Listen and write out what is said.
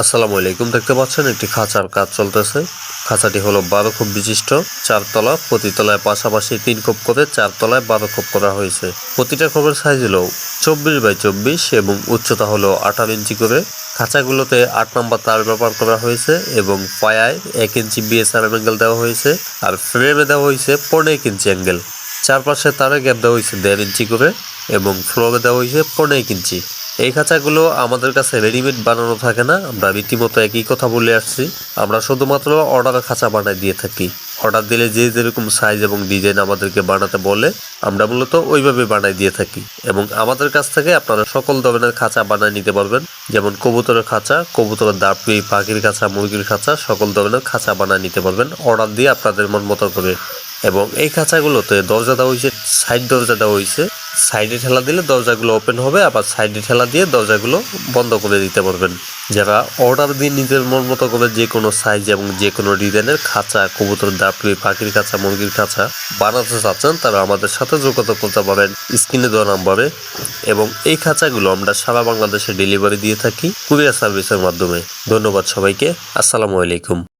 আসসালামু আলাইকুম, দেখতে পাচ্ছেন একটি খাঁচার কাজ চলতেছে। খাঁচাটি হলো বারো খুব বিশিষ্ট, চারতলা প্রতি তলায় পাশাপাশি তিন কোপ করে চার তলায় বারো কোপ করা হয়েছে। প্রতিটা কোপের সাইজ হলো চব্বিশ বাই চব্বিশ এবং উচ্চতা হলো আঠারো ইঞ্চি করে। খাঁচাগুলোতে আট নম্বর তার ব্যবহার করা হয়েছে এবং পায়ায় এক ইঞ্চি বিএসআর অ্যাঙ্গেল দেওয়া হয়েছে আর ফ্রেমে দেওয়া হয়েছে পনেরো এক ইঞ্চি অ্যাঙ্গেল চারপাশে তারে গ্যাপ দেওয়া হয়েছে দেড় ইঞ্চি করে এবং ফ্লোরে দেওয়া হয়েছে পনেরো ইঞ্চি। এই খাঁচাগুলো আমাদের কাছে রেডিমেড বানানো থাকে না। আমরা রীতিমতো একই কথা বলে আসছি। আমরা শুধুমাত্র অর্ডারের খাঁচা বানাই দিয়ে থাকি। অর্ডার দিলে যে যেরকম সাইজ এবং ডিজাইন আমাদেরকে বানাতে বলে, আমরা মূলত ওইভাবে বানাই দিয়ে থাকি। এবং আমাদের কাছ থেকে আপনারা সকল ধরনের খাঁচা বানায় নিতে পারবেন। যেমন কবুতরের খাঁচা, কবুতরের দাপড়ি পাখির খাঁচা, মুরগির খাঁচা, সকল ধরনের খাঁচা বানায় নিতে পারবেন। অর্ডার দিয়ে আপনাদের মন মতো করে। এবং এই খাঁচাগুলোতে দরজা দেওয়া হয়েছে, সাইড দরজা দেওয়া হয়েছে। সাইডে ঠেলা দিলে দরজাগুলো ওপেন হবে, আবার সাইডে ঠেলা দিয়ে দরজাগুলো বন্ধ করে দিতে পারবেন। যারা অর্ডার দিয়ে নিজের মন মতো করে যে কোনো সাইজ এবং যে কোনো ডিজাইনের খাঁচা, কবুতর দাপড়ি পাখির খাঁচা, মুরগির খাঁচা বানাতে চাচ্ছেন, তারা আমাদের সাথে যোগাযোগ করতে পারেন স্ক্রিনে দেওয়া নাম্বারে। এবং এই খাঁচাগুলো আমরা সারা বাংলাদেশে ডেলিভারি দিয়ে থাকি কুরিয়ার সার্ভিসের মাধ্যমে। ধন্যবাদ সবাইকে। আসসালামু আলাইকুম।